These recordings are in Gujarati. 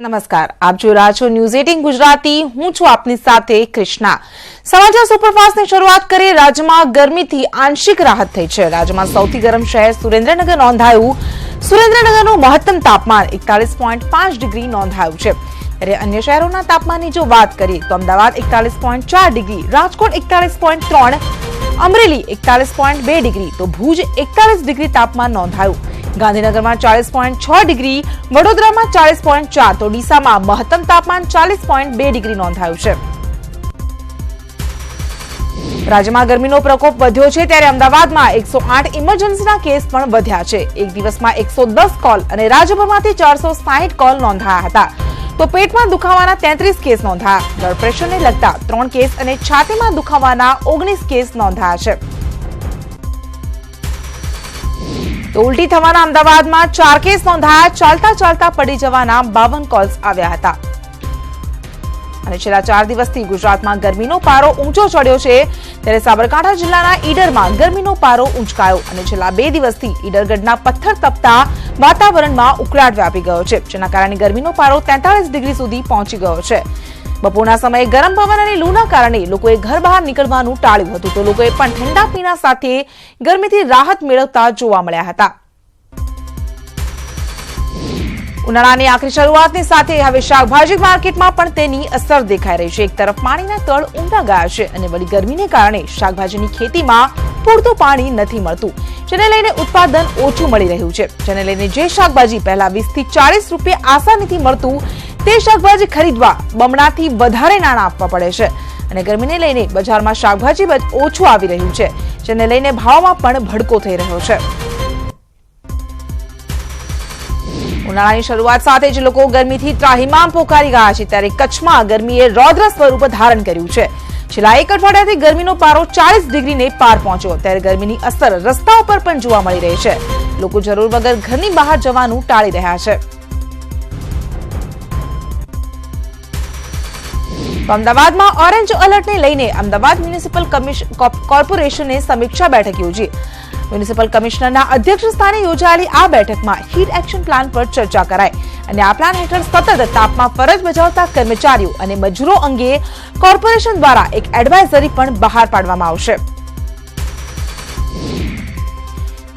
નમસ્કાર. આપ જો રહ્યા ન્યૂઝ એટીન ગુજરાતી. હું છું આપની સાથે કૃષ્ણા. સમાચાર સુપરફાસ્ટની શરૂઆત કરીએ. રાજ્યમાં ગરમીથી આંશિક રાહત થઈ છે. રાજ્યમાં સૌથી ગરમ શહેર સુરેન્દ્રનગર નોંધાયું. સુરેન્દ્રનગરનું મહત્તમ તાપમાન એકતાલીસ પોઈન્ટ પાંચ ડિગ્રી નોંધાયું છે. ત્યારે અન્ય શહેરોના તાપમાનની જો વાત કરીએ, તો અમદાવાદ એકતાલીસ પોઈન્ટ ચાર ડિગ્રી, રાજકોટ એકતાલીસ પોઈન્ટ ત્રણ, અમરેલી એકતાલીસ પોઈન્ટ બે ડિગ્રી, તો ભુજ એકતાલીસ ડિગ્રી તાપમાન નોંધાયું. ગાંધીનગરમાં ચાલીસ પોઈન્ટ છ ડિગ્રી, વડોદરામાં ચાલીસ પોઈન્ટ ચાર, તો ડીસામાં મહત્તમ તાપમાન ચાલીસ પોઈન્ટ બે ડિગ્રી નોંધાયું છે. રાજ્યમાં ગરમીનો પ્રકોપ વધ્યો છે ત્યારે અમદાવાદમાં એકસો આઠ ઇમરજન્સીના કેસ પણ વધ્યા છે. એક દિવસમાં એકસો દસ કોલ અને રાજ્યભરમાંથી ચારસો સાહીઠ કોલ નોંધાયા હતા. તો પેટમાં દુખાવાના તેત્રીસ કેસ નોંધાયા. બ્લડ પ્રેશરને લગતા ત્રણ કેસ અને છાતીમાં દુખાવાના ઓગણીસ કેસ નોંધાયા છે. ઉલટી થવાના અમદાવાદમાં ચાર કેસ નોંધાયા, ચાલતા ચાલતા પડી જવાના બાવન કોલ્સ આવ્યા હતા. અને છેલ્લા ચાર દિવસથી ગુજરાતમાં ગરમીનો પારો ઊંચો ચડ્યો છે. ત્યારે સાબરકાંઠા જિલ્લાના ઈડરમાં ગરમીનો પારો ઊંચકાયો અને છેલ્લા બે દિવસથી ઈડરગઢના પથ્થર તપતા વાતાવરણમાં ઉકળાટ વ્યાપી ગયો છે, જેના કારણે ગરમીનો પારો તેતાળીસ ડિગ્રી સુધી પહોંચી ગયો છે. બપોરના સમયે ગરમ પવન અને લૂના કારણે લોકોએ ઘર બહાર નીકળવાનું ટાળ્યું હતું. તો લોકોએ પણ ઠંડા પીણા સાથે ગરમીથી રાહત મેળવતા જોવા મળ્યા હતા. ઉનાળાની આખરી શરૂઆતની સાથે હવે શાકભાજી માર્કેટમાં પણ તેની અસર દેખાઈ રહી છે. એક તરફ પાણીના તળ ઊંડા ગયા છે અને વળી ગરમીને કારણે શાકભાજીની ખેતીમાં પૂરતું પાણી નથી મળતું, જેને લઈને ઉત્પાદન ઓછું મળી રહ્યું છે. જેને લઈને જે શાકભાજી પહેલા વીસથી ચાલીસ રૂપિયા આસાનીથી મળતું તે શાકભાજી ખરીદવા બમણાથી વધારે નાણાં આપવા પડે છે. અને ગરમીને લઈને બજારમાં શાકભાજી ઓછું આવી રહ્યું છે, જેને લઈને ભાવમાં પણ ભડકો થઈ રહ્યો છે. ઉનાળાની શરૂઆત સાથે જ લોકો ગરમીથી ત્રાહિમામ પોકારી ગયા છે, ત્યારે કચ્છમાં ગરમીએ રૌદ્ર સ્વરૂપ ધારણ કર્યું છે. છેલ્લા એક અઠવાડિયાથી ગરમીનો પારો ચાલીસ ડિગ્રીને પાર પહોંચ્યો, ત્યારે ગરમીની અસર રસ્તાઓ પર પણ જોવા મળી રહી છે. લોકો જરૂર વગર ઘરની બહાર જવાનું ટાળી રહ્યા છે. તો અમદાવાદમાં ઓરેન્જ એલર્ટને લઈને અમદાવાદ મ્યુનિસિપલ કોર્પોરેશને સમીક્ષા બેઠક યોજી. મ્યુનિસિપલ કમિશનરના અધ્યક્ષ સ્થાને યોજાયેલી આ બેઠકમાં હીટ એક્શન પ્લાન પર ચર્ચા કરાઈ અને આ પ્લાન હેઠળ સતત તાપમાં ફરજ બજાવતા કર્મચારીઓ અને મજૂરો અંગે કોર્પોરેશન દ્વારા એક એડવાઇઝરી પણ બહાર પાડવામાં આવશે.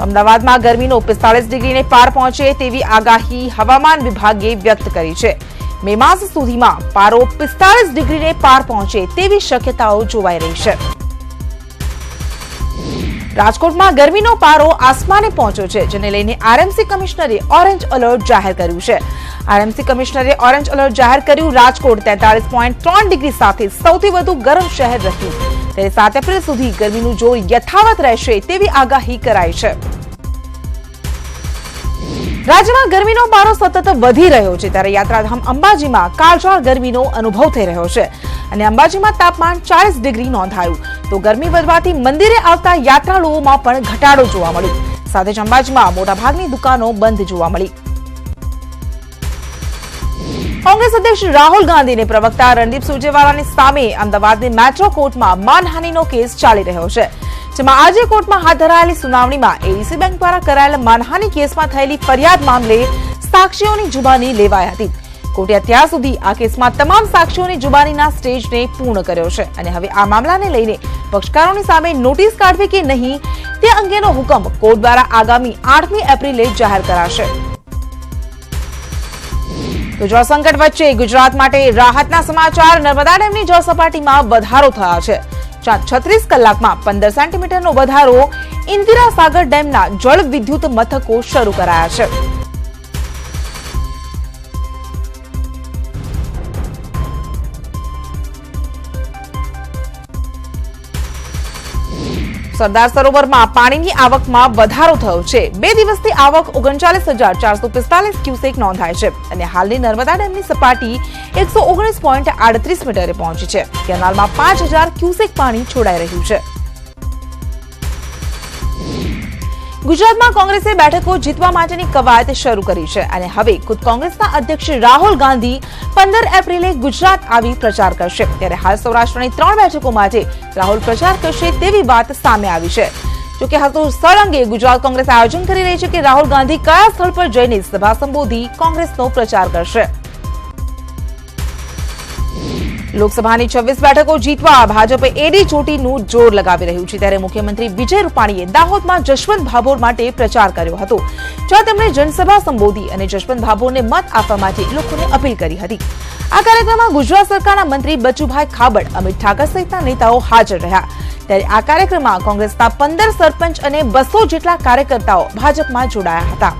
અમદાવાદમાં ગરમીનો પિસ્તાળીસ ડિગ્રીને પાર પહોંચે તેવી આગાહી હવામાન વિભાગે વ્યક્ત કરી છે. મે માસ સુધીમાં પારો પિસ્તાળીસ ડિગ્રીને પાર પહોંચે તેવી શક્યતાઓ જોવાઈ રહી છે. રાજકોટમાં ગરમીનો પારો આસમાને પહોંચ્યો છે, જેને લઈને આરએમસી કમિશનરે ઓરેન્જ એલર્ટ જાહેર કર્યું છે. આરએમસી કમિશનરે ઓરેન્જ એલર્ટ જાહેર કર્યું, રાજકોટ તેતાલીસ પોઈન્ટ ત્રણ ડિગ્રી સાથે સૌથી વધુ ગરમ શહેર રહ્યું. ત્યારે સાત એપ્રિલ સુધી ગરમીનું જોર યથાવત રહેશે તેવી આગાહી કરાઈ છે. રાજ્યમાં ગરમીનો પારો સતત વધી રહ્યો છે ત્યારે યાત્રાધામ અંબાજીમાં કાળઝાળ ગરમીનો અનુભવ થઈ રહ્યો છે અને અંબાજીમાં તાપમાન ચાલીસ ડિગ્રી નોંધાયું. તો ગરમી વધવાથી મંદિરે આવતા યાત્રાળુઓમાં પણ ઘટાડો જોવા મળ્યો. સાથે જ અંબાજીમાં મોટાભાગની દુકાનો બંધ જોવા મળી. કોંગ્રેસ અધ્યક્ષ રાહુલ ગાંધીને પ્રવક્તા રણદીપ સુરજેવાલાની સામે અમદાવાદની મેટ્રો કોર્ટમાં માનહાનિનો કેસ ચાલી રહ્યો છે, જેમાં આજે કોર્ટમાં હાથ ધરાયેલી સુનાવણીમાં એડીસી બેંક દ્વારા કરાયેલા માનહાની કેસમાં થયેલી ફરિયાદ મામલે સાક્ષીઓની જુબાની લેવાઈ હતી. કોર્ટે અત્યાર સુધી આ કેસમાં તમામ સાક્ષીઓની જુબાનીના સ્ટેજને પૂર્ણ કર્યો છે અને હવે આ મામલાને લઈને પક્ષકારોની સામે નોટિસ કાઢવી કે નહીં તે અંગેનો હુકમ કોર્ટ દ્વારા આગામી આઠમી એપ્રિલે જાહેર કરાશે. જળ સંકટ વચ્ચે ગુજરાત માટે રાહતના સમાચાર. નર્મદા ડેમની જળ સપાટીમાં વધારો થયા છે. જ્યાં છત્રીસ કલાકમાં પંદર સેન્ટીમીટરનો વધારો ઇન્દિરા સાગર ડેમના જળ વિદ્યુત મથકો શરૂ કરાયા છે. સરદાર સરોવરમાં પાણીની આવકમાં વધારો થયો છે. બે દિવસથી આવક ઓગણચાલીસ હજાર ચારસો પિસ્તાલીસ ક્યુસેક નોંધાય છે અને હાલની નર્મદા ડેમની સપાટી એકસો ઓગણીસ પોઈન્ટ આડત્રીસ મીટરે પહોંચી છે. કેનાલમાં પાંચ હજાર ક્યુસેક પાણી છોડાઈ રહ્યું છે. ગુજરાતમાં કોંગ્રેસે બેઠકો જીતવા માટેની કવાયત શરૂ કરી છે અને હવે ખુદ કોંગ્રેસના અધ્યક્ષ રાહુલ ગાંધી પંદર એપ્રિલે ગુજરાત આવી પ્રચાર કરશે. ત્યારે હાલ સૌરાષ્ટ્રની ત્રણ બેઠકો માટે રાહુલ પ્રચાર કરશે તેવી વાત સામે આવી છે. જોકે હજુ સ્થળ અંગે ગુજરાત કોંગ્રેસ આયોજન કરી રહી છે કે રાહુલ ગાંધી કયા સ્થળ પર જઈને સભા સંબોધી કોંગ્રેસનો પ્રચાર કરશે. લોકસભાની છવ્વીસ બેઠકો જીતવા ભાજપે એડી ચોટીનું જોર લગાવી રહ્યું છે, ત્યારે મુખ્યમંત્રી વિજય રૂપાણીએ દાહોદમાં જશવંત ભાભોર માટે પ્રચાર કર્યો હતો, જ્યાં તેમણે જનસભા સંબોધી અને જશવંત ભાભોરને મત આપવા માટે લોકોને અપીલ કરી હતી. આ કાર્યક્રમમાં ગુજરાત સરકારના મંત્રી બચુભાઈ ખાબડ, અમિત ઠાકર સહિતના નેતાઓ હાજર રહ્યા. ત્યારે આ કાર્યક્રમમાં કોંગ્રેસના પંદર સરપંચ અને બસો જેટલા કાર્યકર્તાઓ ભાજપમાં જોડાયા હતા.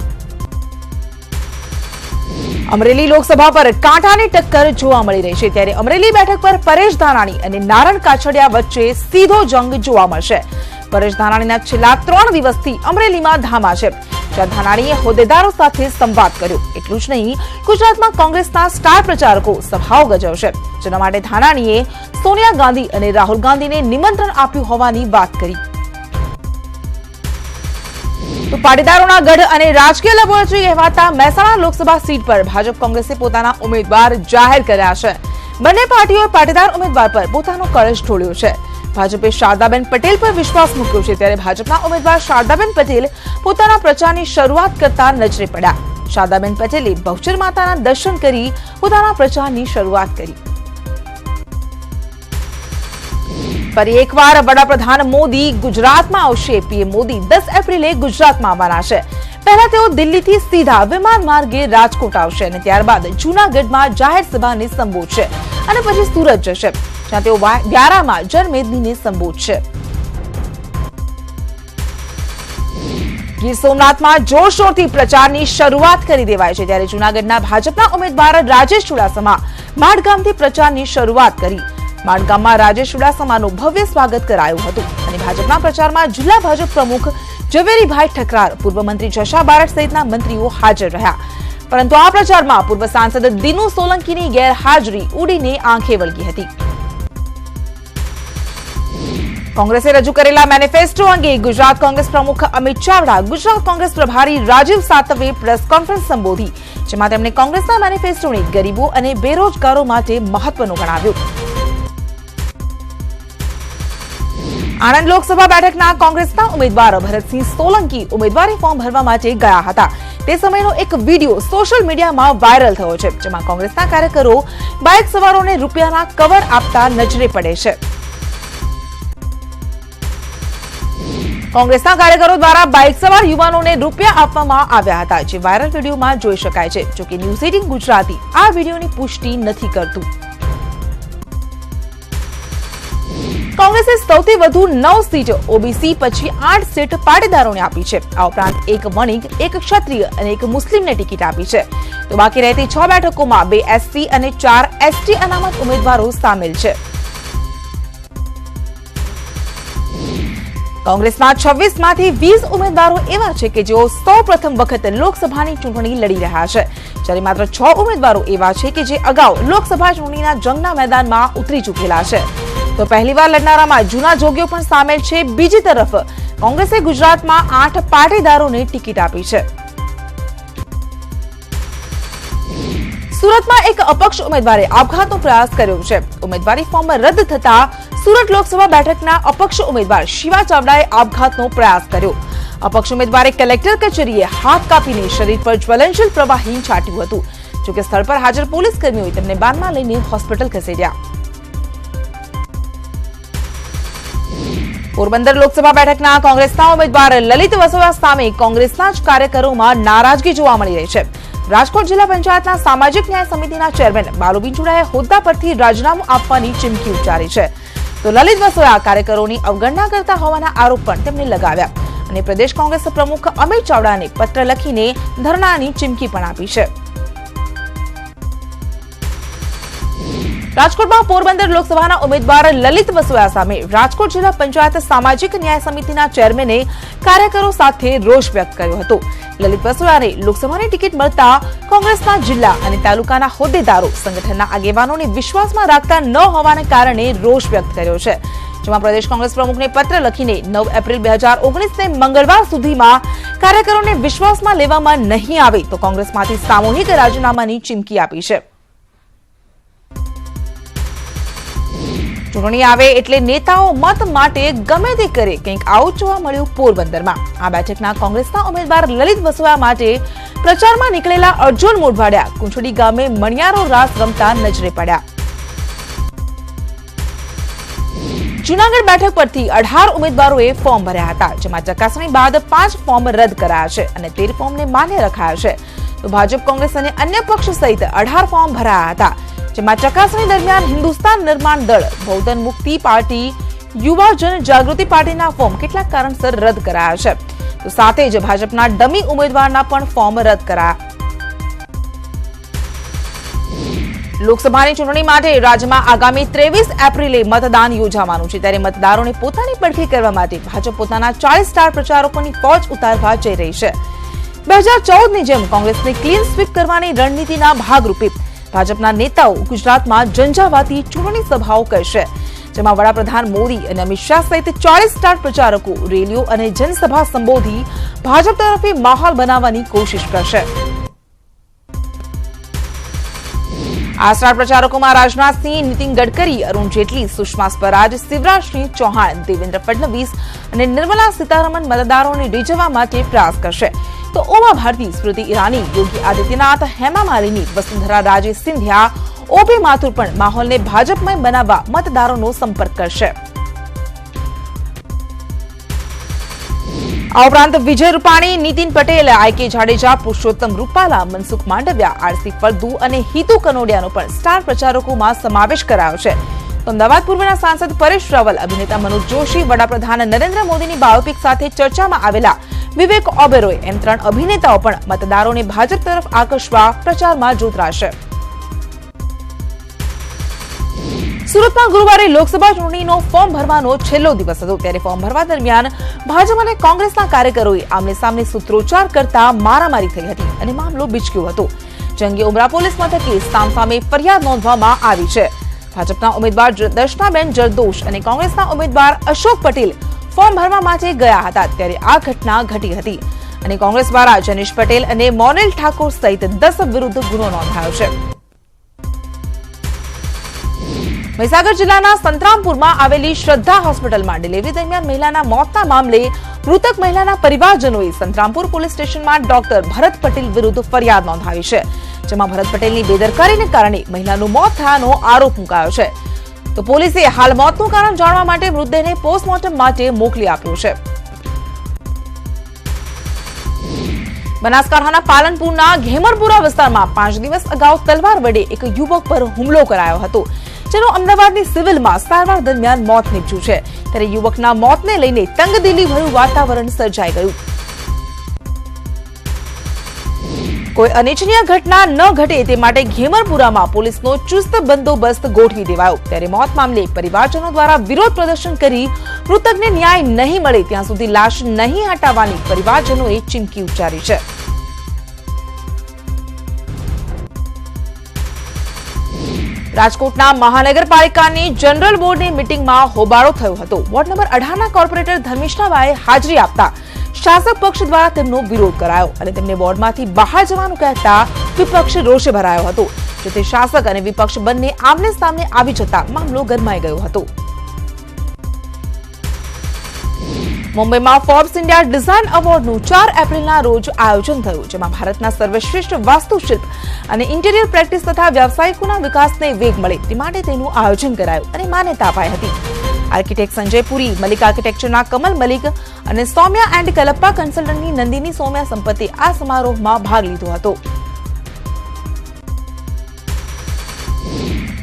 અમરેલી લોકસભા પર કાંટાની ટક્કર જોવા મળી રહી છે ત્યારે અમરેલી બેઠક પર પરેશ ધાનાણી અને નારણ કાછડિયા વચ્ચે સીધો જંગ જોવા મળશે. પરેશ ધાનાણીના છેલ્લા ત્રણ દિવસથી અમરેલીમાં ધામા છે. જ્યાં ધાનાણીએ હોદ્દેદારો સાથે સંવાદ કર્યો. એટલું જ નહીં, ગુજરાતમાં કોંગ્રેસના સ્ટાર પ્રચારકો સભાઓ ગજવશે. જેના માટે ધાનાણીએ સોનિયા ગાંધી અને રાહુલ ગાંધીને નિમંત્રણ આપ્યું હોવાની વાત કરી. તો પાટીદારોના ગઢ અને રાજકીય લેબોરેટરી કહેવાતા મહેસાણા લોકસભા સીટ પર ભાજપ કોંગ્રેસે પોતાના ઉમેદવાર જાહેર કર્યા છે. બંને પાર્ટીઓએ પાટીદાર ઉમેદવાર પર પોતાનો કળશ ઢોળ્યો છે. ભાજપે શારદાબેન પટેલ પર વિશ્વાસ મૂક્યો છે ત્યારે ભાજપના ઉમેદવાર શારદાબેન પટેલ પોતાના પ્રચારની શરૂઆત કરતા નજરે પડ્યા. શારદાબેન પટેલે બહુચર માતાના દર્શન કરી પોતાના પ્રચારની શરૂઆત કરી. ફરી એકવાર વડાપ્રધાન મોદી ગુજરાતમાં આવશે, પીએમ મોદી દસ એપ્રિલે ગુજરાતમાં આવવાના છે. પહેલા તેઓ દિલ્હીથી સીધા વિમાન માર્ગે રાજકોટ આવશે અને ત્યારબાદ જૂનાગઢમાં જાહેર સભાને સંબોધશે અને પછી સુરત જશે, જ્યાં તેઓ વ્યારામાં જનમેદનીને સંબોધશે. ગીર સોમનાથમાં જોરશોરથી પ્રચારની શરૂઆત કરી દેવાય છે, ત્યારે જૂનાગઢના ભાજપના ઉમેદવાર રાજેશ ચુડાસમા માડગામથી પ્રચારની શરૂઆત કરી માડગામમાં રાજેશ ચુડાસમાનું ભવ્ય સ્વાગત કરાયું હતું અને ભાજપના પ્રચારમાં જિલ્લા ભાજપ પ્રમુખ ઝવેરીભાઈ ઠકરાર, પૂર્વ મંત્રી જશા બારટ સહિતના મંત્રીઓ હાજર રહ્યા. પરંતુ આ પ્રચારમાં પૂર્વ સાંસદ દિનુ સોલંકીની ગેરહાજરી ઉડીને આંખે વળગી હતી. કોંગ્રેસે રજૂ કરેલા મેનિફેસ્ટો અંગે ગુજરાત કોંગ્રેસ પ્રમુખ અમિત ચાવડા, ગુજરાત કોંગ્રેસ પ્રભારી રાજીવ સાતવે પ્રેસ કોન્ફરન્સ સંબોધી, જેમાં તેમણે કોંગ્રેસના મેનિફેસ્ટોને ગરીબો અને બેરોજગારો માટે મહત્વનું ગણાવ્યું. આણંદ લોકસભા બેઠકના કોંગ્રેસના ઉમેદવાર ભરતસિંહ સોલંકી ઉમેદવારી ફોર્મ ભરવા માટે ગયા હતા. તે સમયનો એક વીડિયો સોશિયલ મીડિયામાં વાયરલ થયો છે, જેમાં કોંગ્રેસના કાર્યકરો બાઇક સવારોને રૂપિયાના કવર આપતા નજરે પડે છે. કોંગ્રેસના કાર્યકરો દ્વારા બાઇક સવાર યુવાનોને રૂપિયા આપવામાં આવ્યા હતા, જે વાયરલ વિડીયોમાં જોઈ શકાય છે. જોકે ન્યૂઝ એટીન ગુજરાતી આ વિડીયોની પુષ્ટિ નથી કરતું. કોંગ્રેસે સૌથી વધુ નવ સીટ ઓબીસી પછી આઠ સીટ પાટીદારોને આપી છે. આ ઉપરાંત એક વણિક, એક ક્ષત્રિય અને એક મુસ્લિમને ટિકિટ આપી છે. તો બાકી રહેતી છ બેઠકોમાં બે એસસી અને ચાર એસટી અનામત ઉમેદવારો સામેલ છે. કોંગ્રેસના છવ્વીસમાંથી વીસ ઉમેદવારો એવા છે કે જેઓ સૌ પ્રથમ વખત લોકસભાની ચૂંટણી લડી રહ્યા છે. જ્યારે માત્ર છ ઉમેદવારો એવા છે કે જે અગાઉ લોકસભા ચૂંટણીના જંગના મેદાનમાં ઉતરી ચૂકેલા છે. તો પહેલીવાર લડનારામાં જૂના જોગીઓ પણ સામેલ છે. બીજી તરફ, કોંગ્રેસે ગુજરાતમાં આઠ પાટીદારોને ટિકિટ આપી છે. સુરતમાં એક અપક્ષ ઉમેદવારે આપઘાતનો પ્રયાસ કર્યો છે. ઉમેદવારી ફોર્મ રદ થતા સુરત લોકસભા બેઠકના અપક્ષ ઉમેદવાર શિવા ચાવડાએ આપઘાતનો પ્રયાસ કર્યો. અપક્ષ ઉમેદવારે કલેક્ટર કચેરીએ હાથ કાપીને શરીર પર જ્વલનશીલ પ્રવાહી છાંટ્યું હતું. જોકે સ્થળ પર હાજર પોલીસ કર્મીઓએ તેમને બાનમાં લઈને હોસ્પિટલ ખસેડ્યા. પોરબંદર લોકસભા બેઠકના કોંગ્રેસના ઉમેદવાર લલિત વસોયા સામે કોંગ્રેસના જ કાર્યકરોમાં નારાજગી જોવા મળી રહી છે. રાજકોટ જિલ્લા પંચાયતના સામાજિક ન્યાય સમિતિના ચેરમેન બાલુબીન ચુડાએ હોદ્દા પરથી રાજીનામું આપવાની ચીમકી ઉચ્ચારી છે. તો લલિત વસોયા કાર્યકરોની અવગણના કરતા હોવાના આરોપ પણ તેમને લગાવ્યા અને પ્રદેશ કોંગ્રેસ પ્રમુખ અમિત ચાવડાને પત્ર લખીને ધરણાની ચીમકી પણ આપી છે. રાજકોટમાં પોરબંદર લોકસભાના ઉમેદવાર લલિત વસોયા સામે રાજકોટ જિલ્લા પંચાયત સામાજિક ન્યાય સમિતિના ચેરમેને કાર્યકરો સાથે રોષ વ્યક્ત કર્યો હતો. લલિત વસોયાને લોકસભાની ટિકિટ મળતા કોંગ્રેસના જિલ્લા અને તાલુકાના હોદ્દેદારો સંગઠનના આગેવાનોને વિશ્વાસમાં રાખતા ન હોવાને કારણે રોષ વ્યક્ત કર્યો છે. જેમાં પ્રદેશ કોંગ્રેસ પ્રમુખને પત્ર લખીને નવ એપ્રિલ બે હજાર ઓગણીસને મંગળવાર સુધીમાં કાર્યકરોને વિશ્વાસમાં લેવામાં નહીં આવે તો કોંગ્રેસમાંથી સામૂહિક રાજીનામાની ચીમકી આપી છે. ચૂંટણી આવે એટલે નેતાઓ મત માટે ગમે તે કરે, કંઈક આવું જોવા મળ્યું પોરબંદરમાં. આ બેઠકના કોંગ્રેસના ઉમેદવાર લલિત વસવા માટે પ્રચારમાં નીકળેલા અર્જુન મોઢવાડિયા કુંછડી ગામે મણિયારો રાસ રમતા નજરે પડ્યા. જુનાગઢ બેઠક પરથી અઢાર ઉમેદવારોએ ફોર્મ ભર્યા હતા, જેમાં ચકાસણી બાદ પાંચ ફોર્મ રદ કરાયા છે અને તેર ફોર્મને માન્ય રખાયા છે. તો ભાજપ, કોંગ્રેસ અને અન્ય પક્ષ સહિત અઢાર ફોર્મ ભરાયા હતા. જેમાં ચકાસણી દરમિયાન હિન્દુસ્તાન નિર્માણ દળ, બહુજન મુક્તિ પાર્ટી, યુવા જન પાર્ટીના ફોર્મ કેટલાક કારણસર રદ કરાયા છે. તો સાથે જ ભાજપના ડમી ઉમેદવારના પણ ફોર્મ રદ કરાયા. લોકસભાની ચૂંટણી માટે રાજ્યમાં આગામી ત્રેવીસ એપ્રિલે મતદાન યોજાવાનું છે. ત્યારે મતદારોને પોતાની પડખે કરવા માટે ભાજપ પોતાના ચાલીસ સ્ટાર પ્રચારકોની ફોજ ઉતારવા જઈ રહી છે. બે હજાર ચૌદની જેમ કોંગ્રેસને ક્લીન સ્વીપ કરવાની રણનીતિના ભાગરૂપે ભાજપના નેતાઓ ગુજરાતમાં ઝંઝાવાતી ચૂંટણી સભાઓ કરશે, જેમાં વડાપ્રધાન મોદી અને અમિત શાહ સહિત ચાલીસ સ્ટાર પ્રચારકો રેલીઓ અને જનસભા સંબોધી ભાજપ તરફે માહોલ બનાવવાની કોશિશ કરશે. આ સ્ટાર પ્રચારકોમાં રાજનાથસિંહ નીતિન ગડકરી, અરુણ જેટલી, સુષ્મા સ્વરાજ શિવરાજસિંહ ચૌહાણ, દેવેન્દ્ર ફડણવીસ અને નિર્મલા સીતારમણ મતદારોને રીઝવવા માટે પ્રયાસ કરશે. તો ઉમા ભારતી સ્મૃતિ ઈરાની યોગી આદિત્યનાથ, હેમા માલિની, વસુંધરા રાજે સિંધિયા ઓપી માથુર પણ માહોલને ભાજપમય બનાવવા મતદારોનો સંપર્ક કરશે. આ ઉપરાંત વિજય રૂપાણી, નીતિન પટેલ આઈકે જાડેજા, પુરુષોત્તમ રૂપાલા, મનસુખ માંડવિયા, આરસી ફળદુ અને હિતુ કનોડિયાનો પણ સ્ટાર પ્રચારકોમાં સમાવેશ કરાયો છે. તો અમદાવાદ પૂર્વના સાંસદ પરેશ રાવલ, અભિનેતા મનોજ જોશી, વડાપ્રધાન નરેન્દ્ર મોદીની બાયોપિક સાથે ચર્ચામાં આવેલા વિવેક ઓબેરોય એમ ત્રણ અભિનેતાઓ પણ મતદારોને ભાજપ તરફ આકર્ષવા પ્રચારમાં જોતરાશે. સુરતમાં ગુરુવારે લોકસભા ચૂંટણીનો ફોર્મ ભરવાનો છેલ્લો દિવસ હતો. ત્યારે ફોર્મ ભરવા દરમિયાન ભાજપ અને કોંગ્રેસના કાર્યકરોએ આમને સામને સૂત્રોચ્ચાર કરતા મારામારી થઈ હતી અને મામલો બીચક્યો હતો. જંગે ઉમરા પોલીસ મથકે સામસામે ફરિયાદ નોંધવામાં આવી છે. ભાજપના ઉમેદવાર દર્શનાબેન જરદોશ અને કોંગ્રેસના ઉમેદવાર અશોક પટેલ ફોર્મ ભરવા માટે ગયા હતા, ત્યારે આ ઘટના ઘટી હતી. અને કોંગ્રેસ દ્વારા જનીશ પટેલ અને મોનેલ ઠાકોર સહિત દસ વિરુદ્ધ ગુનો નોંધાયો છે. મહીસાગર જિલ્લાના સંતરામપુરમાં આવેલી શ્રદ્ધા હોસ્પિટલમાં ડિલિવરી દરમિયાન મહિલાના મોતના મામલે મૃતક મહિલાના પરિવારજનોએ સંતરામપુર પોલીસ સ્ટેશનમાં ડોક્ટર ભરત પટેલ વિરુદ્ધ ફરિયાદ નોંધાવી છે, જેમાં ભરત પટેલની બેદરકારીને કારણે મહિલાનું મોત થયાનો આરોપ મુકાયો છે. તો પોલીસે હાલ મોતનું કારણ જાણવા માટે મૃતદેહને પોસ્ટમોર્ટમ માટે મોકલી આપ્યો છે. બનાસકાંઠાના પાલનપુરના ઘેમરપુરા વિસ્તારમાં પાંચ દિવસ અગાઉ તલવાર વડે એક યુવક પર હુમલો કરાયો હતો. જેનું અમદાવાદની સિવિલમાં સારવાર દરમિયાન મોત નીપજ્યું છે. ત્યારે યુવકના મોતને લઈને તંગદિલી વાતાવરણ સર્જાઈ ગયું. કોઈ અનિચ્છનીય ઘટના ન ઘટે તે માટે ઘેમરપુરામાં પોલીસનો ચુસ્ત બંદોબસ્ત ગોઠવી દેવાયો. ત્યારે મોત મામલે પરિવારજનો દ્વારા વિરોધ પ્રદર્શન કરી મૃતકને ન્યાય નહીં મળે ત્યાં સુધી લાશ નહીં હટાવવાની પરિવારજનોએ ચીમકી ઉચ્ચારી છે. રાજકોટના મહાનગરપાલિકાની જનરલ બોર્ડની મિટિંગમાં હોબાળો થયો હતો. વોર્ડ નંબર અઢારના કોર્પોરેટર ધર્મિષ્ઠાબાએ હાજરી આપતા શાસક પક્ષ દ્વારા તેમનો વિરોધ કરાયો અને તેમને બોર્ડમાંથી બહાર જવાનું કહેતા વિપક્ષ રોષે ભરાયો હતો. જેથી શાસક અને વિપક્ષ બંને આમને સામને આવી જતા મામલો ગરમાઈ ગયો હતો. મુંબઈમાં ફોર્બ્સ ઇન્ડિયા ડિઝાઇન એવોર્ડનું ચાર એપ્રિલના રોજ આયોજન થયું, જેમાં ભારતના સર્વશ્રેષ્ઠ વાસ્તુશિલ્પ અને ઇન્ટિરિયર પ્રેક્ટિસ તથા વ્યવસાયિકોના વિકાસને વેગ મળે તે માટે તેનું આયોજન કરાયું અને માન્યતા અપાઈ હતી. આર્કિટેક્ટ સંજય પુરી, મલિક આર્કિટેક્ચરના કમલ મલિક અને સૌમ્યા એન્ડ કલપ્પા કન્સલ્ટન્ટની નંદિની સૌમ્યા સંપત્તિ આ સમારોહમાં ભાગ લીધો હતો.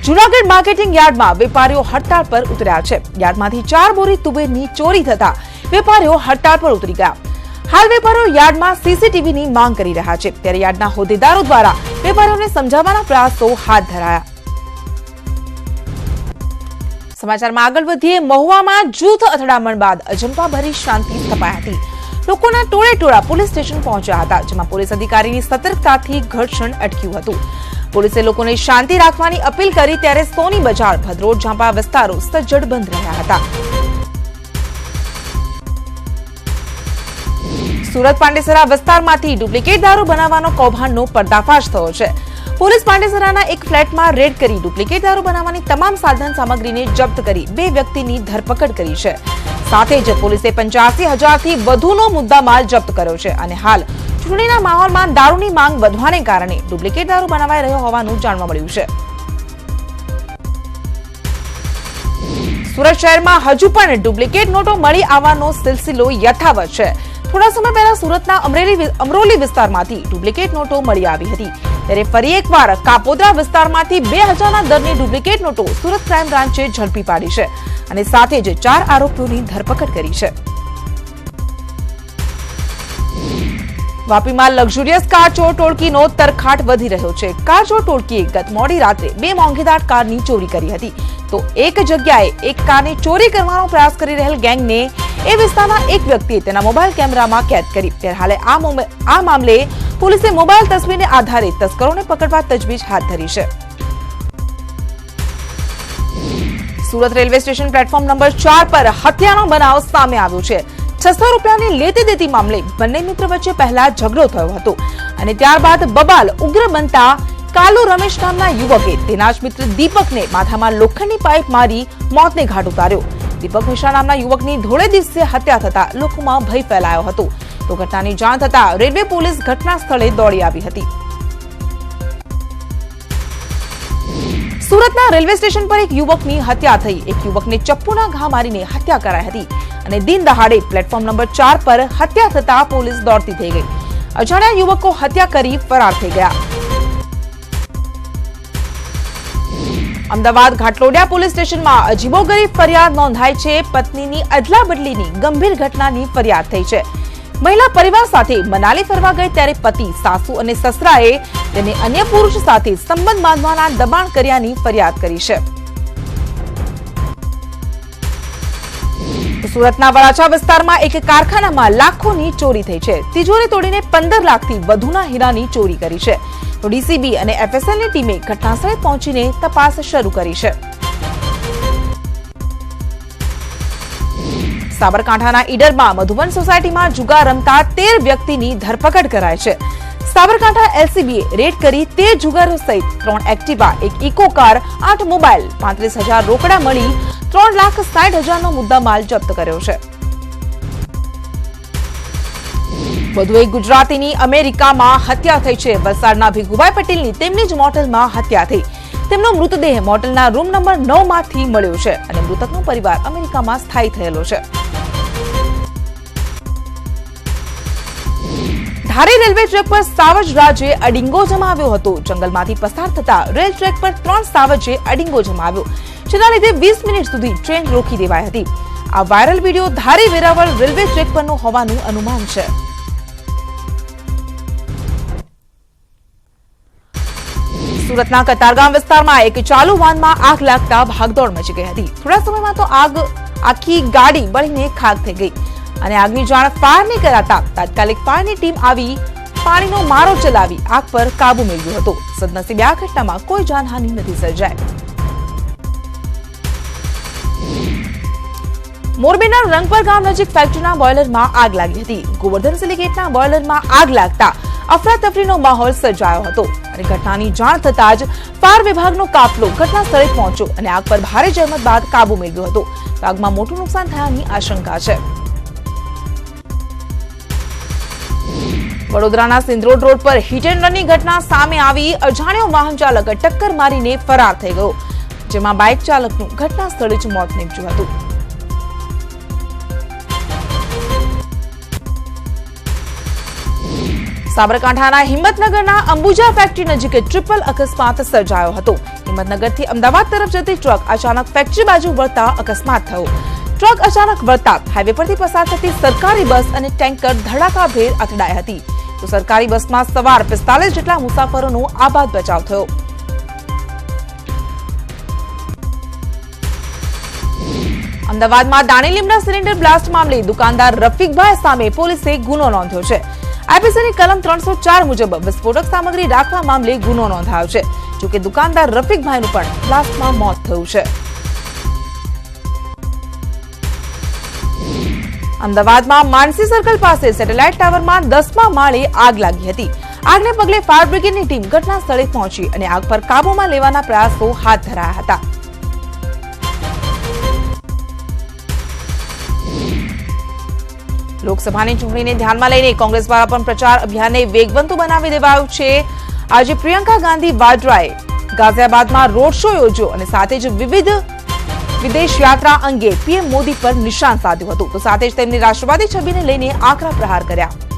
જુનાગઢ માર્કેટિંગ યાર્ડમાં વેપારીઓ હડતાળ પર ઉતર્યા છે. યાર્ડમાંથી ચાર બોરી તુવેરની ચોરી થતા વેપારીઓ હડતાળ પર ઉતરી ગયા. હાલ વેપારીઓ યાર્ડમાં સીસીટીવીની માંગ કરી રહ્યા છે. ત્યારે યાર્ડના હોદ્દેદારો દ્વારા વેપારીઓને સમજાવવાના પ્રયાસો હાથ ધરાયા. સમાચારમાં આગળ વધીએ. મહુવામાં જૂથ અથડામણ બાદ અજંપાભરી શાંતિ સ્થપાઈ હતી. લોકોના ટોળે ટોળા પોલીસ સ્ટેશન પહોંચ્યા હતા, જેમાં પોલીસ અધિકારીની સતર્કતાથી ઘર્ષણ અટક્યું હતું. પોલીસે લોકોને શાંતિ રાખવાની અપીલ કરી, ત્યારે સોની બજાર ભદ્રોડ ઝાંપા વિસ્તારો સજ્જડ બંધ રહ્યા હતા. સુરત પાંડેસરા વિસ્તારમાંથી ડુપ્લિકેટ દારૂ બનાવવાનો કૌભાંડનો પર્દાફાશ થયો છે. પોલીસ પાંડેસરાના એક ફ્લેટમાં રેડ કરી ડુપ્લિકેટ દારૂ બનાવવાની તમામ સાધન સામગ્રીને જપ્ત કરી બે વ્યક્તિની ધરપકડ કરી છે. સાથે જ પોલીસે પંચ્યાસી હજારથી વધુનો મુદ્દામાલ જપ્ત કર્યો છે અને હાલ ચૂંટણીના માહોલમાં દારૂની માંગ વધવાને કારણે ડુપ્લિકેટ દારૂ બનાવાઈ રહ્યો હોવાનું જાણવા મળ્યું છે. સુરત શહેરમાં હજુ પણ ડુપ્લિકેટ નોટો મળી આવવાનો સિલસિલો યથાવત છે. થોડા સમય પહેલા સુરતના અમરેલી અમરોલી વિસ્તારમાંથી ડુપ્લિકેટ નોટો મળી આવી હતી. ત્યારે ફરી એકવાર કાપોદ્રા વિસ્તારમાંથી બે હજારના દરની ડુપ્લિકેટ નોટો સુરત ક્રાઇમ બ્રાન્ચે ઝડપી પાડી છે અને સાથે જ ચાર આરોપીઓની ધરપકડ કરી છે. વાપીમાં લક્ઝુરિયસ કાર ચોર ટોળકીનો તરખાટ વધી રહ્યો છે. કાર ચોર ટોળકીએ ગત મોડી રાત્રે બે મોંઘીદાટ કારની ચોરી કરી હતી. તો એક જગ્યાએ એક કારની ચોરી કરવાનો પ્રયાસ કરી રહેલ ગેંગને એ વિસ્તારના એક વ્યક્તિએ તેના મોબાઈલ કેમેરામાં કેદ કરી. ત્યારે હાલે આ આ મામલે પોલીસે મોબાઈલ તસવીરને આધારે તસ્કરોને પકડવા તજવીજ હાથ ધરી છે. Surat railway station platform number ચાર પર હત્યાનો બનાવ સામે આવ્યો છે. છસો રૂપિયાની લેતી દેતી મામલે બંને મિત્ર વચ્ચે પહેલા ઝઘડો થયો હતો અને ત્યારબાદ બબાલ ઉગ્ર બનતા કાલુ રમેશ નામના યુવકે તેના જ મિત્ર દીપકને માથામાં લોખંડની પાઇપ મારી મોતને ઘાટ ઉતાર્યો. દીપક મિશ્રા નામના યુવકની ધોળે દિવસે હત્યા થતા લોકોમાં ભય ફેલાયો હતો. તો ઘટનાની જાણ થતા રેલવે પોલીસ ઘટના સ્થળે દોડી આવી હતી. સુરતના રેલવે સ્ટેશન પર એક યુવકની હત્યા થઈ. એક યુવકને ચપ્પુના ઘા મારીને હત્યા કરાઈ હતી. અને દિન દહાડે પ્લેટફોર્મ નંબર ચાર પર હત્યા થતા પોલીસ દોડતી થઈ ગઈ. અજાણ્યા યુવકો હત્યા કરી ફરાર થઈ ગયા. અમદાવાદ ઘાટલોડિયા પોલીસ સ્ટેશનમાં અજીબોગરીબ ફરિયાદ નોંધાઈ છે. પત્નીની અદલા બદલીની ગંભીર ઘટનાની ફરિયાદ થઈ છે. મહિલા પરિવાર સાથે મનાલી ફરવા ગઈ ત્યારે પતિ, સાસુ અને સસરાએ તેને અન્ય પુરુષ સાથે સંબંધ બાંધવાના દબાણ કર્યાની ફરિયાદ કરી છે. સુરતના વરાછા વિસ્તારમાં એક કારખાનામાં લાખોની ચોરી થઈ છે. તિજોરી તોડીને પંદર લાખથી વધુના હીરાની ચોરી કરી છે. ડીસીબી અને એફએસએલની ટીમે ઘટનાસ્થળે પહોંચીને તપાસ શરૂ કરી છે. સાબરકાંઠાના ઈડરમાં મધુબન સોસાયટીમાં જુગાર રમતા તેર વ્યક્તિની ધરપકડ કરાય છે. સાબરકાંઠા એલસીબીએ રેડ કરી તેર જુગારો સહિત ત્રણ એક્ટિવા, એક ઇકો કાર, આઠ મોબાઈલ, પાંત્રીસ હજાર રોકડા મળી ત્રણ લાખ સાઠ હજારનો મુદ્દામાલ જપ્ત કર્યો છે. વધુ એક ગુજરાતીની અમેરિકામાં હત્યા થઈ છે. વલસાડના ભીખુભાઈ પટેલની તેમની જ મોટલમાં હત્યા થઈ. તેમનો મૃતદેહ મોટલના રૂમ નંબર નવમાંથી મળ્યો છે અને મૃતકનો પરિવાર અમેરિકામાં સ્થાયી થયેલો છે. ધારી રેલવે ટ્રેક પર સાવજ રાજે અડિંગો જમાવ્યો હતો. જંગલમાંથી પસાર થતા રેલ ટ્રેક પર ત્રણ સાવજે અડિંગો જમાવ્યો. જેના લીધે વીસ મિનિટ સુધી ટ્રેન રોકી દેવાઈ હતી. આ viral video Dhari Veraval railway track પરનો હોવાનું અનુમાન છે. સુરતના કતારગામ વિસ્તારમાં એક ચાલુ વાનમાં આગ લાગતા ભાગદોડ મચી ગઈ હતી. થોડા સમયમાં તો આગ આખી ગાડી બળીને ખાક થઈ ગઈ અને આગની જાણ ફાયરને કરાતા તાત્કાલિક ફાયરની ટીમ આવી પાણીનો મારો ચલાવી આગ પર કાબુ મેળવ્યો હતો. સદનસીબે આ ઘટનામાં કોઈ જાનહાનિ નથી સર્જાઈ. મોરબીના રંગપર ગામ નજીક ફેક્ટરીના બોઇલરમાં આગ લાગી હતી. ગોવર્ધન સિલિકેટના બોઇલરમાં આગ લાગતા અફરાતફરીનો માહોલ સર્જાયો હતો અને ઘટનાની જાણ થતાં જ ફાયર વિભાગનો કાફલો ઘટના સ્થળે પહોંચ્યો અને આગ પર ભારે જહેમત બાદ કાબુ મેળવ્યો હતો. આગમાં મોટું નુકસાન થયાની આશંકા છે. વડોદરાના સિંધરોડ રોડ પર હિટ એન્ડ રનની ઘટના સામે આવી અજાણ્યો વાહન ચાલક ટક્કર મારીને ફરાર થઈ ગયો, જેમાં બાઇક ચાલકનું ઘટના સ્થળે જ મોત નીપજ્યું હતું. સાબરકાંઠાના હિંમતનગરના અંબુજા ફેક્ટરી નજીક ટ્રિપલ અકસ્માત સર્જાયો હતો. હિંમતનગરથી અમદાવાદ તરફ જતી ટ્રક અચાનક ફેક્ટરી બાજુ વળતા અકસ્માત થયો. ટ્રક અચાનક વળતા હાઈવે પરથી પસાર થતી સરકારી બસ અને ટેન્કર ધડાકાભેર અથડાઈ હતી. તો સરકારી બસમાં સવાર પિસ્તાલીસ જેટલા મુસાફરોનો આબાદ બચાવ થયો. અમદાવાદમાં દાણીલીમના સિલિન્ડર બ્લાસ્ટ મામલે દુકાનદાર રફીકભાઈ સામે પોલીસે ગુનો નોંધ્યો છે. આઈપીસીની કલમ ત્રણસો ચાર મુજબ વિસ્ફોટક સામગ્રી રાખવા મામલે ગુનો નોંધાયો છે, જોકે દુકાનદાર રફીકભાઈનું પણ બ્લાસ્ટમાં મોત થયું છે. અમદાવાદમાં માનસી સર્કલ પાસે સેટેલાઇટ ટાવરમાં દસમા માળે આગ લાગી હતી. આગને પગલે ફાયર બ્રિગેડની ટીમ ઘટના સ્થળે પહોંચી અને આગ પર કાબૂમાં લેવાના પ્રયાસો હાથ ધરાયા હતા. લોકસભાની ચૂંટણીને ધ્યાનમાં લઈને કોંગ્રેસ દ્વારા પણ પ્રચાર અભિયાનને વેગવંતુ બનાવી દેવાયું છે. આજે પ્રિયંકા ગાંધી વાડ્રાએ ગાઝિયાબાદમાં રોડ શો યોજ્યો અને સાથે જ વિવિધ વિદેશ યાત્રા અંગે પીએમ મોદી પર નિશાન સાધ્યું હતું. તો સાથે જ તેમની રાષ્ટ્રવાદી છબીને લઈને આકરા પ્રહાર કર્યા.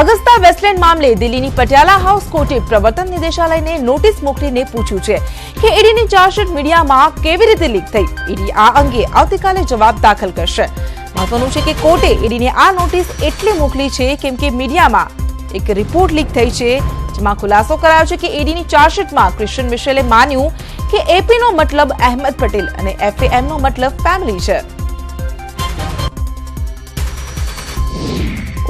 અગસ્તા વેસ્ટલેન્ડ મામલે દિલ્હીની પટિયાલા હાઉસ કોર્ટે પ્રવર્તન નિદેશાલયને નોટિસ મોકલીને પૂછ્યું છે કે ઈડીની ચાર્જશીટ મીડિયામાં કેવી રીતે લીક થઈ? ઈડી આ અંગે આવતીકાલે જવાબ દાખલ કરશે. મહત્વનું છે કે કોર્ટે ઈડીને આ નોટિસ એટલે મોકલી છે કેમ કે મીડિયામાં એક રિપોર્ટ લીક થઈ છે, જેમાં ખુલાસો કરાયો છે કે ઈડીની ચાર્જશીટમાં ક્રિશ્ચન મિશેલે માન્યું કે એપીનો મતલબ અહેમદ પટેલ અને એફએએમનો મતલબ ફેમિલી છે.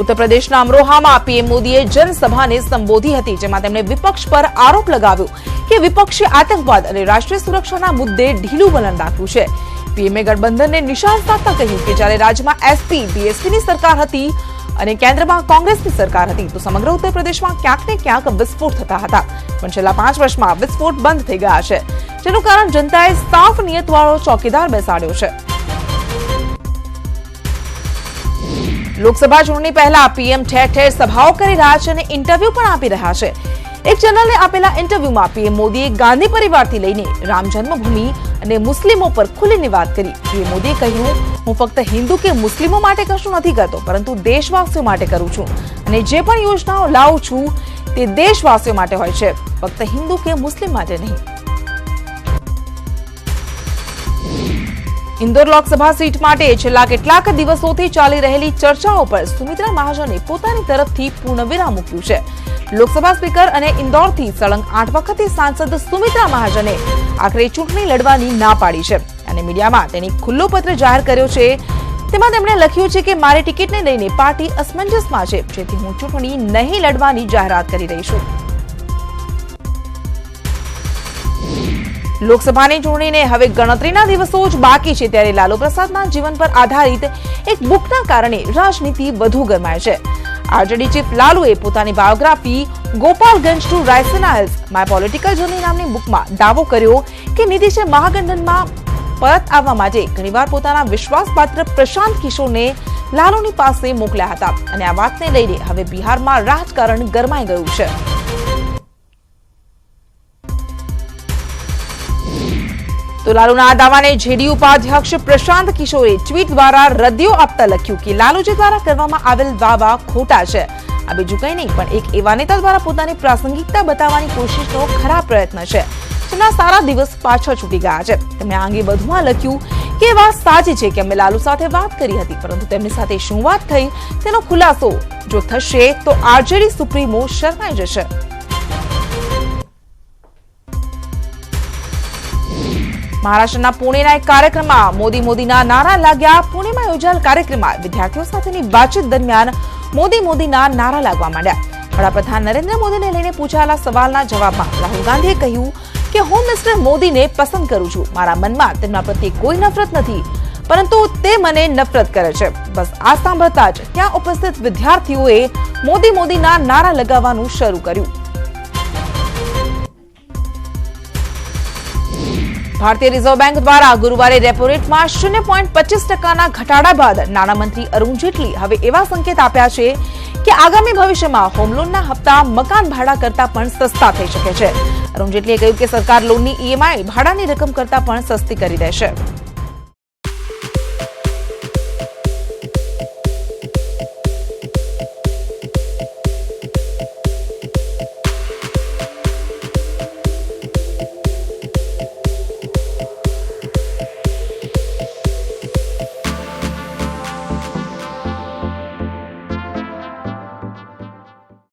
ઉત્તર પ્રદેશના અમરોહામાં પીએમ મોદીએ જનસભાને સંબોધી હતી, જેમાં તેમણે વિપક્ષ પર આરોપ લગાવ્યો કે વિપક્ષે આતંકવાદ અને રાષ્ટ્રીય સુરક્ષાના મુદ્દે ઢીલું વલણ રાખ્યું છે. પીએમએ ગઠબંધનને નિશાન સાધતા કહ્યું કે જ્યારે રાજ્યમાં એસપી બીએસપીની સરકાર હતી અને કેન્દ્રમાં કોંગ્રેસની સરકાર હતી, તો સમગ્ર ઉત્તર પ્રદેશમાં ક્યાંક ને ક્યાંક વિસ્ફોટ થતા હતા. પણ છેલ્લા પાંચ વર્ષમાં વિસ્ફોટ બંધ થઈ ગયા છે, જેનું કારણ જનતાએ સાફ નિયતવાળો ચોકીદાર બેસાડ્યો છે. લોકસભા ચૂંટણી પહેલા પીએમ ઠેર ઠેર સભાઓ કરી રહ્યા છે અને ઇન્ટરવ્યુ પણ આપી રહ્યા છે. એક ચેનલને આપેલા ઇન્ટરવ્યુમાં પીએમ મોદીએ ગાંધી પરિવારથી લઈને રામ જન્મભૂમિ અને મુસ્લિમો પર ખુલીને વાત કરી. પીએમ મોદીએ કહ્યું, હું ફક્ત હિન્દુ કે મુસ્લિમો માટે કશું નથી કરતો, પરંતુ દેશવાસીઓ માટે કરું છું અને જે પણ યોજનાઓ લાવું છું તે દેશવાસીઓ માટે હોય છે. ફક્ત હિન્દુ કે મુસ્લિમ માટે નહીં. ઇન્દોર લોકસભા સીટ માટે છેલ્લા કેટલાક દિવસોથી ચાલી રહેલી ચર્ચાઓ પર સુમિત્રા મહાજને પોતાની તરફથી પૂર્ણવિરામ મૂક્યું છે. લોકસભા સ્પીકર અને ઇન્દોરથી સળંગ આઠ વખતે સાંસદ સુમિત્રા મહાજને આખરે ચૂંટણી લડવાની ના પાડી છે અને મીડિયામાં તેની ખુલ્લો પત્ર જાહેર કર્યો છે. તેમાં તેમણે લખ્યું છે કે મારી ટિકિટને લઈને પાર્ટી અસમંજસમાં છે, જેથી હું ચૂંટણી નહીં લડવાની જાહેરાત કરી રહી છું. લોકસભાની ચૂંટણીને હવે ગણતરીના દિવસો જ બાકી છે ત્યારે લાલુ પ્રસાદના જીવન પર આધારિત એક બુકના કારણે રાજનીતિ વધુ ગરમાય છે. આરજેડી ચીફ લાલુએ પોતાની biography Gopalganj to Raisina Hills my political journey નામની બુકમાં દાવો કર્યો કે નીતિશે મહાગઠબંધનમાં પરત આવવા માટે ઘણીવાર પોતાના વિશ્વાસપાત્ર પ્રશાંત કિશોરને લાલુની પાસે મોકલ્યા હતા. અને આ વાતને લઈને હવે બિહારમાં રાજકારણ ગરમાઈ ગયું છે. તો લાલુના આ દાવાને જેડીયુ ઉપાધ્યક્ષ પ્રશાંત કિશોરે ટ્વીટ દ્વારા રદિયો આપતા લખ્યું કે લાલુજી દ્વારા કરવામાં આવેલ દાવા ખોટા છે. આ બીજું કંઈ નહીં, પણ એક એવા નેતા દ્વારા પોતાની પ્રાસંગિકતા બતાવવાની કોશિશનો ખરાબ પ્રયત્ન છે. જેના સારા દિવસ પાછળ છૂટી ગયા છે. તેમણે આ અંગે વધુમાં લખ્યું કે વાત સાચી છે કે અમે લાલુ સાથે વાત કરી હતી, પરંતુ તેમની સાથે શું વાત થઈ તેનો ખુલાસો જો થશે તો આરજેડી સુપ્રીમો શરમાઈ જશે. મહારાષ્ટ્રના પુણેના એક કાર્યક્રમમાં મોદી મોદીના નારા લાગ્યા. પુણેમાં યોજાયેલ કાર્યક્રમમાં વિદ્યાર્થીઓ સાથેની વાતચીત દરમિયાન મોદી મોદીના નારા લાગવા માંડ્યા. વડાપ્રધાન નરેન્દ્ર મોદીને લઈને પૂછાયેલા સવાલના જવાબમાં રાહુલ ગાંધીએ કહ્યું કે, હું મિસ્ટર મોદીને પસંદ કરું છું. મારા મનમાં તેમના પ્રત્યે કોઈ નફરત નથી, પરંતુ તે મને નફરત કરે છે. બસ આ સાંભળતા જ ત્યાં ઉપસ્થિત વિદ્યાર્થીઓએ મોદી મોદીના નારા લગાવવાનું શરૂ કર્યું. ભારતીય રિઝર્વ બેંક દ્વારા ગુરુવારે રેપો રેટમાં શૂન્ય પોઈન્ટ પચીસ ટકાના ઘટાડા બાદ નાણામંત્રી અરુણ જેટલી હવે એવા સંકેત આપ્યા છે કે આગામી ભવિષ્યમાં હોમ લોનના હપ્તા મકાન ભાડા કરતા પણ સસ્તા થઈ શકે છે. અરુણ જેટલીએ કહ્યું કે સરકાર લોનની ઈએમઆઈ ભાડાની રકમ કરતા પણ સસ્તી કરી દેશે